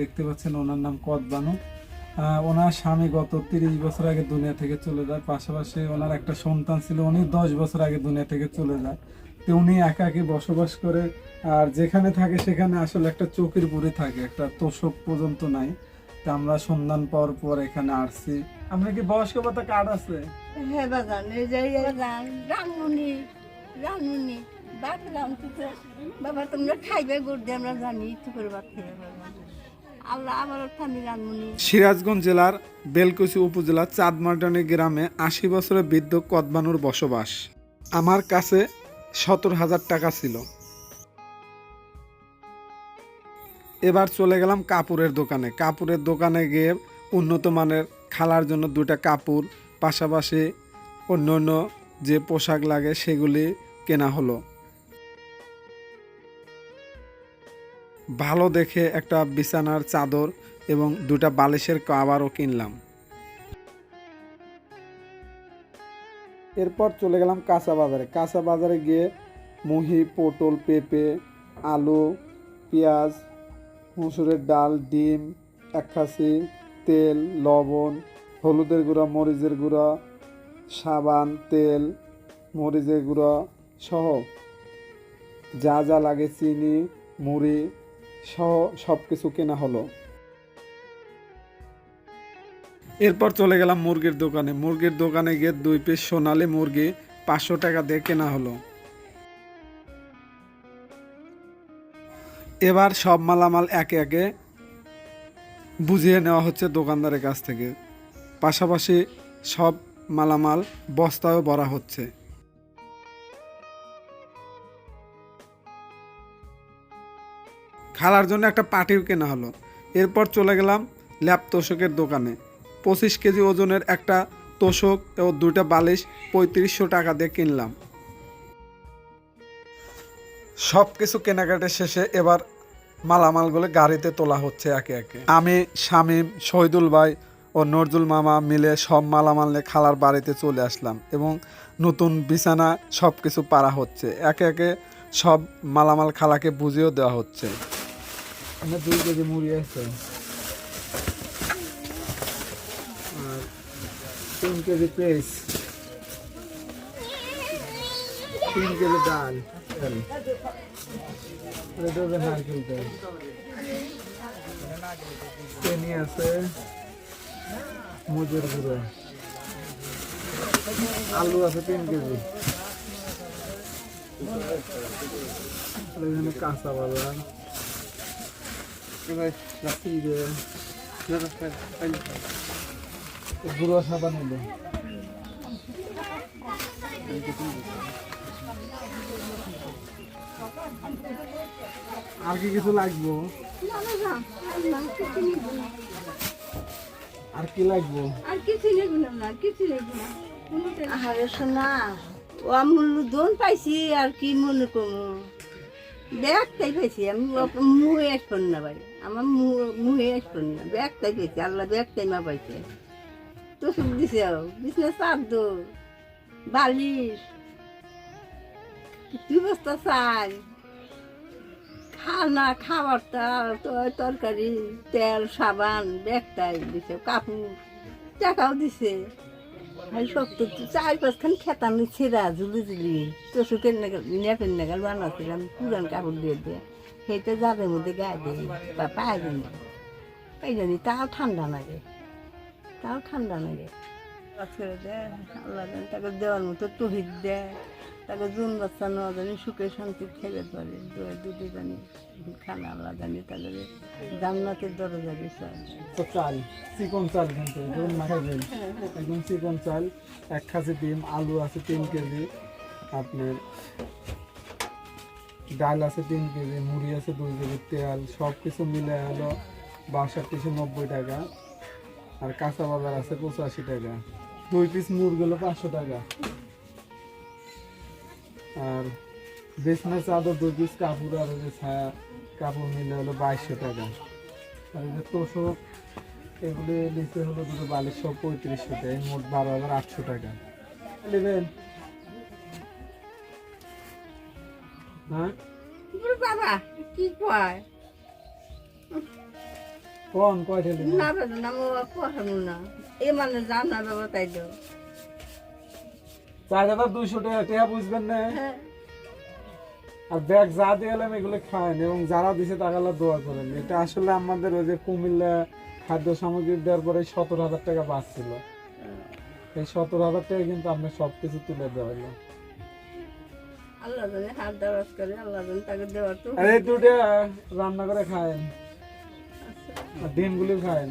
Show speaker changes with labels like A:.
A: দেখতে পাচ্ছেন ওনার নাম কদবানু ওনার স্বামী গত তিরিশ বছর আগে দুনিয়া থেকে চলে যায়। পাশাপাশি ওনার একটা সন্তান ছিল, উনি দশ বছর আগে দুনিয়া থেকে চলে যায়। তো উনি একাকি বসবাস করে, আর যেখানে থাকে সেখানে আসলে একটা চোখের বুড়ি থাকে, একটা তোষক পর্যন্ত নাই। তা আমরা সন্ধান পাওয়ার পর এখানে আসছি। আমরা কি বয়স্ক ভাতা কার্ড আছে?
B: হ্যাঁ বাবা তোমরা খাইবে গুড় দিয়ে, আমরা জানি, ইচ্ছে করে বাগান
A: সিরাজগঞ্জ জেলার বেলকুচি উপজেলার চাঁদমার্ডানি গ্রামে আশি বছরের বৃদ্ধ কদবানুর বসবাস। আমার কাছে সত্তর হাজার টাকা ছিল। এবার চলে গেলাম কাপড়ের দোকানে। কাপড়ের দোকানে গিয়ে উন্নত মানের খালার জন্য দুটা কাপড়, পাশাপাশি অন্য অন্য যে পোশাক লাগে সেগুলি কেনা হলো। ভালো দেখে একটা বিছানার চাদর এবং দুটা বালিশের কাবারও কিনলাম। এরপর চলে গেলাম কাঁচা বাজারে। কাঁচা বাজারে গিয়ে মুহি, পটল, পেঁপে, আলু, পেঁয়াজ, মসুরের ডাল, ডিম একখাসি তেল, লবণ, হলুদের গুঁড়া, মরিচের গুঁড়া, সাবান, তেল, মরিচের গুঁড়া সহ যা যা লাগে চিনি, মুড়ি সহ সব কিছু কেনা হলো। এরপর চলে গেলাম মুরগির দোকানে। মুরগির দোকানে গিয়ে দুই পিস সোনালি মুরগি পাঁচশো টাকা দিয়ে কেনা হলো। এবার সব মালামাল একে একে বুঝিয়ে নেওয়া হচ্ছে দোকানদারের কাছ থেকে। পাশাপাশি সব মালামাল বস্তায়ও ভরা হচ্ছে। খালার জন্য একটা পাটিও কেনা হলো। এরপর চলে গেলাম ল্যাপ তোষকের দোকানে। পঁচিশ কেজি ওজনের একটা তোষক ও দুইটা বালিশ পঁয়ত্রিশশো টাকা দিয়ে কিনলাম। সব কিছু কেনাকাটা শেষে এবার মালামালগুলো গাড়িতে তোলা হচ্ছে একে একে। আমি, শামীম, শহীদুল ভাই ও নজরুল মামা মিলে সব মালামাল নিয়ে খালার বাড়িতে চলে আসলাম এবং নতুন বিছানা সব কিছু পারা হচ্ছে। একে একে সব মালামাল খালাকে বুঝিয়েও দেওয়া হচ্ছে। আমার দুই কেজি মুড়ি আছে। আর তিন কেজি পেস্ট তিন কেজি ডাল। দেবে নারকেল তেল চিনি আছে। মজুর গুঁড়ো। আলু আছে তিন কেজি। এখানে কাঁচা বাদাম জিরে গুঁড়ো সাবান হলো আর কি কিছু লাগবো? আর কি লাগবো?
B: আর কিছু নেব না আর কিছু নেব না। আরে শোনা ও আমূল্য দোন পাইছি আর কি মনে করব? ব্যাগটাই পাইছি আমি মুহে আসবেন না ভাই আমার মুহে আসবেন না ব্যাগটাই পাইছি আল্লাহ ব্যাগটাই মা পাইছে। তো সুখ দিছে বিছনা চাদর বালিশ দুই বস্তা চাল খানা খাবারটা তরকারি, তেল, সাবান, ব্যাগটাই দিছে, কাপড়, টাকাও দিছে। আর শক্ত চার পাঁচখান খেতানো ছেঁড়া ঝুলি ঝুলি তো সুখের নেপের নাগাল বানাচ্ছিলাম পুরান কাপড় দিয়ে দিয়ে সেইটা যাদের মধ্যে গায়ে দিই বা পায়ে দিই পাই জানি তাও ঠান্ডা লাগে তাও ঠান্ডা লাগে আল্লাহ তাকে দেওয়ার মতো তহিদ দেয় তাকে জুন বাচ্চা নেওয়া জানি, সুখে শান্তি খেলে পারে দুটি জানি, খানা আল্লাহ জানি তাদের জান্নাতের দরজা
A: তো চাল, চিকন চাল কিন্তু, ধরুন না একদম চিকন চাল, এক খাসি ডিম, আলু আছে তিন কেজি, আপনার ডাল আছে তিন কেজি, মুড়ি আছে দুই কেজি, তেল সব কিছু মিলে হলো বাষট্টিশো নব্বই টাকা, আর কাঁচা বাজার আছে পঁচাশি টাকা। দুই পিস মুরগি হলো পাঁচশো টাকা। আর বিছনা চাদর দুই পিস কাপড় আর যে ছায়া কাপড় মিলে হলো বাইশশো টাকা। আর যে তোষক এগুলি নিচে হলো দুটো বালিশ সব পঁয়ত্রিশশো টাকা মোট বারো হাজার আটশো টাকা। নেবেন? হ্যাঁ?
B: বাবা কি কয়?
A: কোন কয়টা দিন
B: না না না। এ মানে জানা বাবা তাই তো।
A: চার হাজার দুইশো টাকা টাকা বুঝবেন না।
B: হ্যাঁ।
A: আর ব্যাগ যা দিয়ে এগুলো খায়েন এবং যারা দিছে তারা দোয়া করেন। এটা আসলে আমাদের ওই যে কুমিল্লা খাদ্য সামগ্রী দেওয়ার পরে সতেরো হাজার টাকা বাঁচছিল এই সতেরো হাজার টাকা কিন্তু আমরা সবকিছু তুলে দেওয়া হলো। রান্না করে খায়েন আর ডিমগুলি খায়েন